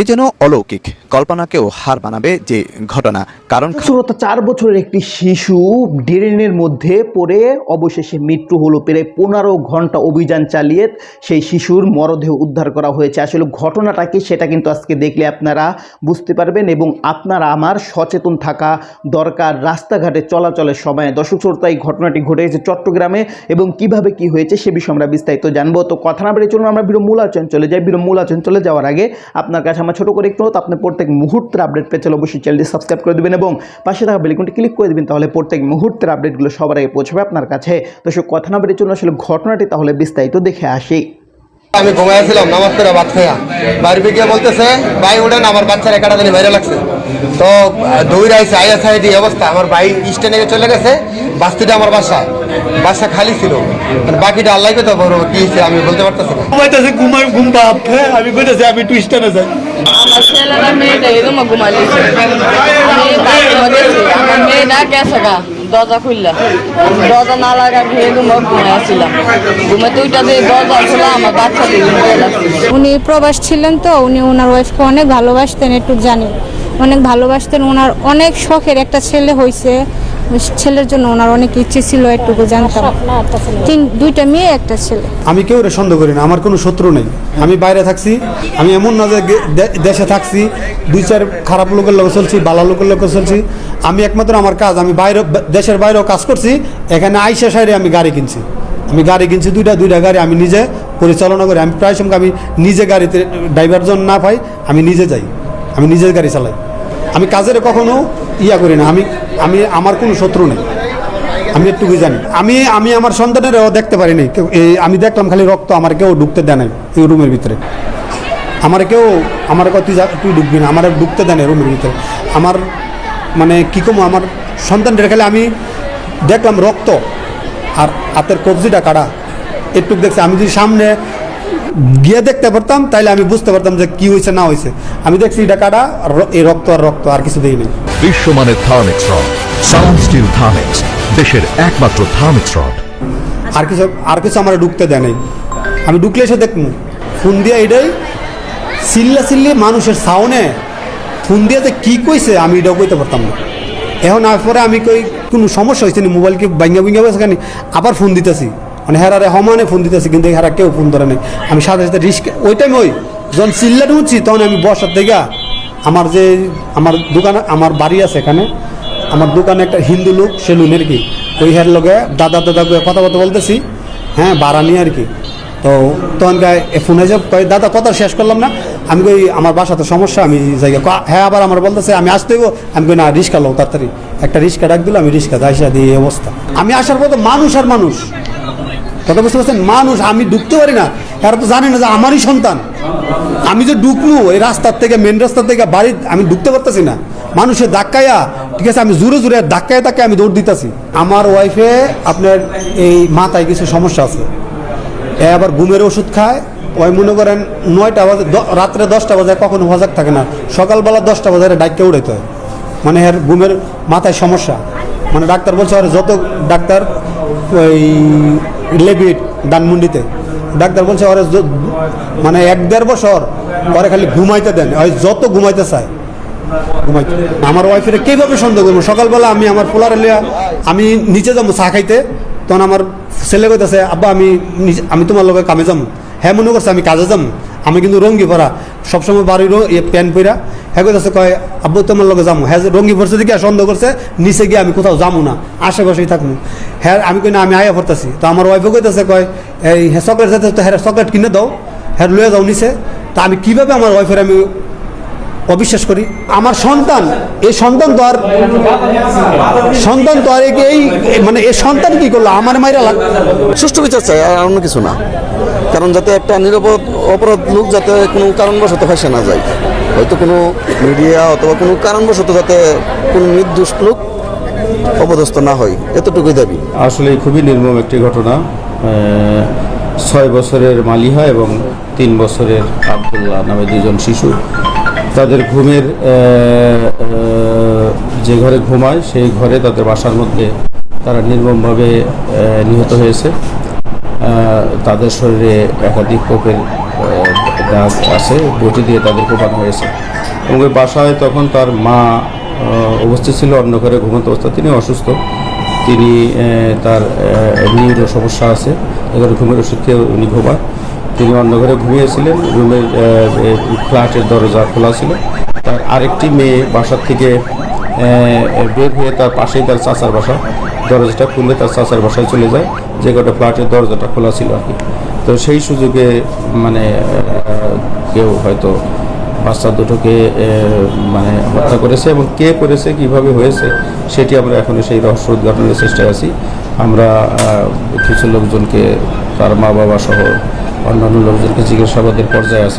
এ যেন অলৌকিক। কল্পনাকেও হার মানাবে যে ঘটনা। কারণ চার বছরের একটি শিশু ড্রেনের মধ্যে পড়ে, অবশেষে মৃত্যু হলো প্রায় পনেরো ঘণ্টা অভিযান চালিয়ে সেই শিশুর মরদেহ উদ্ধার করা হয়েছে। আসলে ঘটনাটা কি সেটা কিন্তু আজকে দেখলে আপনারা বুঝতে পারবেন এবং আপনারা আমার সচেতন থাকা দরকার রাস্তাঘাটে চলাচলের সময়। দর্শক, শ্রোতা, এই ঘটনাটি ঘটে গেছে চট্টগ্রামে এবং কীভাবে কি হয়েছে সে বিষয়ে আমরা বিস্তারিত জানব। তো কথা না বেড়ে চলুন, আমরা আলোচনা চলে যাই। বিরম মূল আলোচনা চলে যাওয়ার আগে আপনার কাছে আমার ছোট করে একটু অনুরোধ, আপনি প্রত্যেক মুহূর্তের আপডেট পেতে হলে অবশ্যই চ্যানেলটি সাবস্ক্রাইব করে দেবেন এবং পাশে থাকা বেলিকনটি ক্লিক করে দেবেন তাহলে প্রত্যেক মুহূর্তের আপডেটগুলো সবার আগে পৌঁছবে আপনার কাছে। তো সে কথা না বেড়ে চলুন আসলে ঘটনাটি তাহলে বিস্তারিত দেখে আসি। আমি ঘুমাইছিলাম নামাজ পড়ে ভাত বাড়ি গিয়ে বলতেছে ভাই উঠেন আমার বাচ্চার একাটা দিনে বাইরে লাগছে। তো দৌড়ে আইসে আইয়া সাইডি অবস্থা। আমার ভাই স্ট্যান্ডে চলে গেছে। বাস্তিটা আমার বাসা। বাসা খালি ছিল। আর বাকিটা আল্লাহ তো বড় কি আমি বলতে পারতেছি না। ঘুমাইতেছে ঘুমাই ঘুম হ্যাঁ আমি কইতেছি আমি টুইস্টানে যাই। আমার ছেলেরা মেয়েটা এরকম ঘুমালিছে আমি আমার মেয়েটা গেছে গা দরজা খুললা। দরজা না লাগা ঘুমা আসছিলাম। ঘুমে দুইটা দিয়ে দরজা খোলা আমার বাচ্চা উনি প্রবাস ছিলেন তো উনি ওনার ওয়াইফকে অনেক ভালোবাসতেন একটু জানি। অনেক ভালোবাসতেন ওনার অনেক শখের একটা ছেলে হয়েছে ছেলের জন্য ওনার অনেক ইচ্ছে ছিল, একটুকু জানতাম। তিন, দুইটা মেয়ে, একটা ছেলে। আমি কেউ রে সন্দেহ করি না, আমার কোনো শত্রু নেই। আমি বাইরে থাকছি, আমি এমন না যে দেশে থাকছি, দুই চার খারাপ লোকের লোক চলছি ভালো লোকের লোক চলছি। আমি একমাত্র আমার কাজ, আমি বাইরে দেশের বাইরেও কাজ করছি, এখানে আইসা সাইডে আমি গাড়ি কিনছি। আমি গাড়ি কিনছি, দুইটা দুইটা গাড়ি আমি নিজে পরিচালনা করি। আমি প্রায় সময় আমি নিজে গাড়িতে ড্রাইভার জন না পাই, আমি নিজে যাই। আমি নিজের গাড়ি চালাই। আমি কাজের কখনো ইয়া করি না, আমি আমি আমার কোনো শত্রু নেই। আমি একটুকুই জানি। আমি আমি আমার সন্তানেরও দেখতে পারিনি কেউ- এই আমি দেখলাম খালি রক্ত, আমার কেউ ঢুকতে দেয় নাই এই রুমের ভিতরে। আমার কেউ আমার কত তুই তুই ঢুকবি না, আমার ঢুকতে দেয় না রুমের ভিতরে। আমার মানে কী কমো, আমার সন্তানদের খালি আমি দেখলাম রক্ত। আর হাতের কবজিটা কাটা একটু দেখছি, আমি যদি সামনে গিয়ে দেখতে পারতাম তাইলে আমি বুঝতে পারতাম যে কি হয়েছে না হয়েছে আমি দেখছি এটা কাটা আর এই রক্ত আর রক্ত আর কিছু দেয়নি বিশ্বমানের Thermix rod sound steel Thermix দেশের একমাত্র থার্মিক্স রড। আর কিছু আর কিছু আমার ঢুকতে দেয় নাই। আমি ঢুকলে এসে দেখব ফোন দিয়ে এটাই চিল্লা চিল্লি মানুষের সাউনে ফোন দিয়ে যে কী কইছে আমি এটাও কইতে পারতাম না। এখন আর পরে আমি কই কোনো সমস্যা হয়েছে নি মোবাইল কি ভাঙ্গা ভাঙ্গা হয়েছে কেন আবার ফোন দিতেছি। মানে হেরারে সমানে ফোন দিতেছি, কিন্তু হেরা কেউ ফোন ধরে নাই। আমি সাথে সাথে রিস্ক ওই টাইম ওই, যখন চিল্লাটা উঠছি, তখন আমি বসার থেকে আমার যে, আমার দোকান, আমার বাড়ি আছে এখানে, আমার দোকানে একটা হিন্দু লোক সেলুন আর কি ওই হের লগে দাদা দাদা কথা বলতে বলতেছি হ্যাঁ ভাড়া নিয়ে আর কি। তো তখন গায়ে ফোনে যে কয়, দাদা, কথা শেষ করলাম না। আমি কই, আমার বাসাতে সমস্যা, আমি জায়গা হ্যাঁ আবার আমার বলতেছে, আমি আসতে হইব। আমি কই, না রিক্সা লো তাড়াতাড়ি। একটা রিক্সা ডাক দিল, আমি রিক্সা দাইসা দিয়ে এই অবস্থা। আমি আসার পর মানুষ আর মানুষ। কথা বুঝতে পারছেন? মানুষ, আমি ঢুকতে পারি না। এরা তো জানে না যে আমারই সন্তান। আমি যে ঢুকবো এই রাস্তার থেকে মেন রাস্তার থেকে বাড়ি, আমি ঢুকতে পারতেছি না। মানুষের ধাক্কায়া, ঠিক আছে, আমি জোরে জোরে ধাক্কায় ধাক্কায় আমি দৌড় দিতেছি। আমার ওয়াইফে আপনার এই মাথায় কিছু সমস্যা আছে। এ আবার ঘুমের ওষুধ খায়। ওই মনে করেন নয়টা বাজে রাত্রে দশটা বাজে, কখনো হজাক থাকে না। সকালবেলা দশটা বাজে ডাক্তার উড়াইতে হয়। মানে এর ঘুমের মাথায় সমস্যা। মানে ডাক্তার বলছে, আর যত ডাক্তার, ওই লেবিট ডানমুন্ডিতে ডাক্তার বলছে, ওরে মানে এক দেড় বছর পরে খালি ঘুমাইতে দেন। ওই যত ঘুমাইতে চায়, ঘুমাইতে আমার ওয়াইফের কীভাবে সন্দেহ করব? সকালবেলা আমি আমার পোলার লিয়া আমি নিচে যাব চা খাইতে। তখন আমার ছেলে কইতেছে, আব্বা, আমি আমি তোমার লগে কামে যাব হ্যাঁ মনে করছে আমি কাজে যাব আমি কিন্তু রঙ্গি ভরা। সবসময় বাড়ির প্যান্ট পরা হ্যাঁ কইতেছে, কয়, আব্বু, তোমার লগে যাব হ্যাঁ রঙ্গি ভরছে দিকে সন্দেহ করছে, নিচে গিয়ে আমি কোথাও যাব না, আশেপাশেই থাকব হ্যাঁ আমি কই, না, আমি আয়া পড়তেছি তো আমার ওয়াইফে কইতেছে, কয়, এই হ্যাঁ চকলেট যাতে তো হ্যাঁ চকলেট কিনে দাও হ্যাঁ লয়ে যাও নিচে। তা আমি কীভাবে আমার ওয়াইফের আমি অবিশ্বাস করি? আমার সন্তান, এই সন্তান তো আর সন্তান তো আর এই মানে এই সন্তান কি করল? আমার মাইরা লাগ সুষ্ঠু বিচার চাই, আর অন্য কিছু না। কারণ যাতে একটা নিরাপদ অপরাধ লোক যাতে কোনো কারণবশত ফাঁসে না যায়। হয়তো কোনো মিডিয়া অথবা কোনো কারণবশত যাতে কোনো নির্দোষ লোক অপদস্থ না হয়, এতটুকুই দাবি। আসলে খুবই নির্মম একটি ঘটনা। ছয় বছরের মালিহা এবং তিন বছরের আবদুল্লাহ নামে দুজন শিশু। তাদের ঘুমের যে ঘরে ঘুমায়, সেই ঘরে তাদের বাসার মধ্যে তারা নির্মমভাবে নিহত হয়েছে। তাদের শরীরে একাধিক কোপের দাগ আছে, বটি দিয়ে তাদের কোপানো হয়েছে। এবং ওই বাসায় তখন তার মা অবস্থিত ছিল, অন্য ঘরে ঘুমন্ত অবস্থা তিনি অসুস্থ। তিনি তার নিউরো সমস্যা আছে এবার ঘুমের ওষুধ খেয়ে উনি ঘুমায় তিনি অন্য ঘরে ঘুমিয়েছিলেন। রুমের ফ্ল্যাটের দরজা খোলা ছিল। তার আরেকটি মেয়ে বাসার থেকে বের হয়ে তার পাশেই তার চাচার বাসা। দরজাটা খুলে তার চাচার বাসায় চলে যায়। যে কটা ফ্ল্যাটের দরজাটা খোলা ছিল আর কি। তো সেই সুযোগে মানে কেউ হয়তো বাচ্চা দুটোকে মানে হত্যা করেছে এবং কে করেছে, কীভাবে হয়েছে, সেটি আমরা এখনও সেই রহস্য উদ্ঘাটনের চেষ্টায় আছি। আমরা কিছু লোকজনকে, তার মা বাবা সহ অন্যান্য লোকজনকে জিজ্ঞাসাবাদের পর্যায়ে আছে।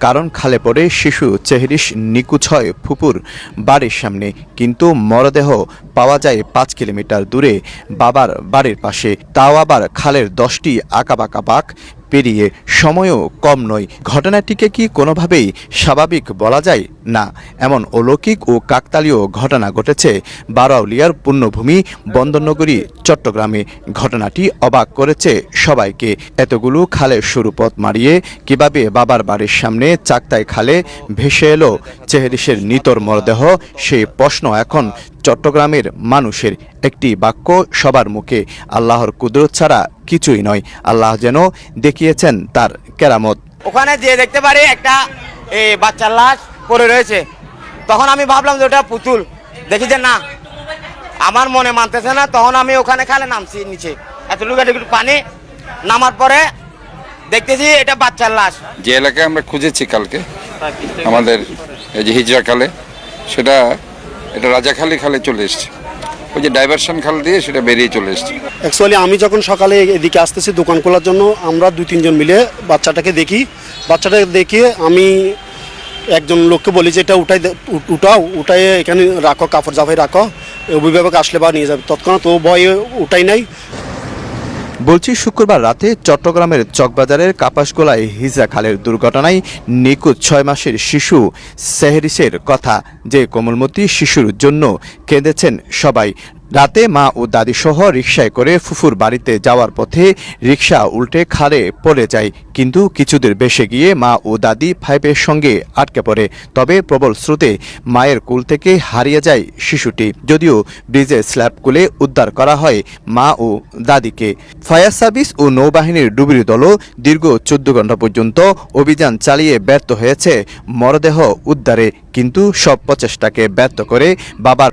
কারণ খালে পড়ে শিশু চেহরিশ নিকুচ হয় ফুপুর বাড়ির সামনে। কিন্তু মরদেহ পাওয়া যায় পাঁচ কিলোমিটার দূরে। বাবার বাড়ির পাশে। তাও আবার খালের দশটি আঁকাবাঁকা বাঁক। পেরিয়ে সময়ও কম নয়। ঘটনাটিকে কি কোনোভাবেই স্বাভাবিক বলা যায় না। এমন অলৌকিক ও কাকতালীয় ঘটনা ঘটেছে বারাউলিয়ার পুণ্যভূমি বন্দরনগরী, চট্টগ্রামে। ঘটনাটি অবাক করেছে সবাইকে। এতগুলো খালের সুরপথ মারিয়ে কীভাবে বাবার বাড়ির সামনে চাকতাই খালে ভেসে এলো। চেহারিসের নিতর মরদেহ, সেই প্রশ্ন এখন চট্টগ্রামের মানুষের। একটি বাক্য সবার মুখে, আল্লাহর কুদরত ছাড়া কিছুই নয়। আল্লাহ যেন দেখিয়েছেন তার কেরামত। ওখানে যে দেখতে পারি একটা এই বাচ্চার লাশ পড়ে রয়েছে। তখন আমি ভাবলাম যে ওটা পুতুল। দেখি যে না, আমার মনে মানতেছে না, তখন আমি ওখানে খালে নামছি নিচে। এতটুকু একটু পানি, নামার পরে দেখতেছি এটা বাচ্চার লাশ। যে এলাকায় আমরা খুঁজেছি কালকে আমাদের এই যে হিজরা খালে সেটা এটা রাজাখালী খালে চলে এসছে। ওই যে ডাইভারশন খাল দিয়ে সেটা বেরিয়ে চলে এসছে। অ্যাকচুয়ালি আমি যখন সকালে এদিকে আসতেছি দোকান খোলার জন্য আমরা দুই তিনজন মিলে বাচ্চাটাকে দেখি। বাচ্চাটাকে দেখে আমি একজন লোককে বলি যে এটা উঠাই উঠাও উঠাই এখানে রাখো কাপড় জাফাই রাখো অভিভাবক আসলে বা নিয়ে যাবে। তৎক্ষণাৎ ও ভয়ে উঠাই নাই। বলছি, শুক্রবার রাতে চট্টগ্রামের চকবাজারের কাপাসগোলায় হিজা খালের দুর্ঘটনায় নিখোঁজ ছয় মাসের শিশু সেহরিসের কথা যে কোমলমতি শিশুর জন্য কেঁদেছেন সবাই। রাতে মা ও দাদি সহ রিকশায় করে ফুফুর বাড়িতে যাওয়ার পথে রিকশা উল্টে খালে পড়ে যায়। কিন্তু কিছুদের বেশে গিয়ে মা ও দাদি পাইপের সঙ্গে আটকে পড়ে। তবে প্রবল স্রোতে মায়ের কুল থেকে হারিয়ে যায় শিশুটি। যদিও ব্রিজের স্ল্যাব কুলে উদ্ধার করা হয় মা ও দাদিকে। ফায়ার সার্ভিস ও নৌবাহিনীর ডুবুরি দলও দীর্ঘ চোদ্দ ঘণ্টা পর্যন্ত অভিযান চালিয়ে ব্যর্থ হয়েছে মরদেহ উদ্ধারে। কিন্তু সব প্রচেষ্টাকে ব্যর্থ করে বাবার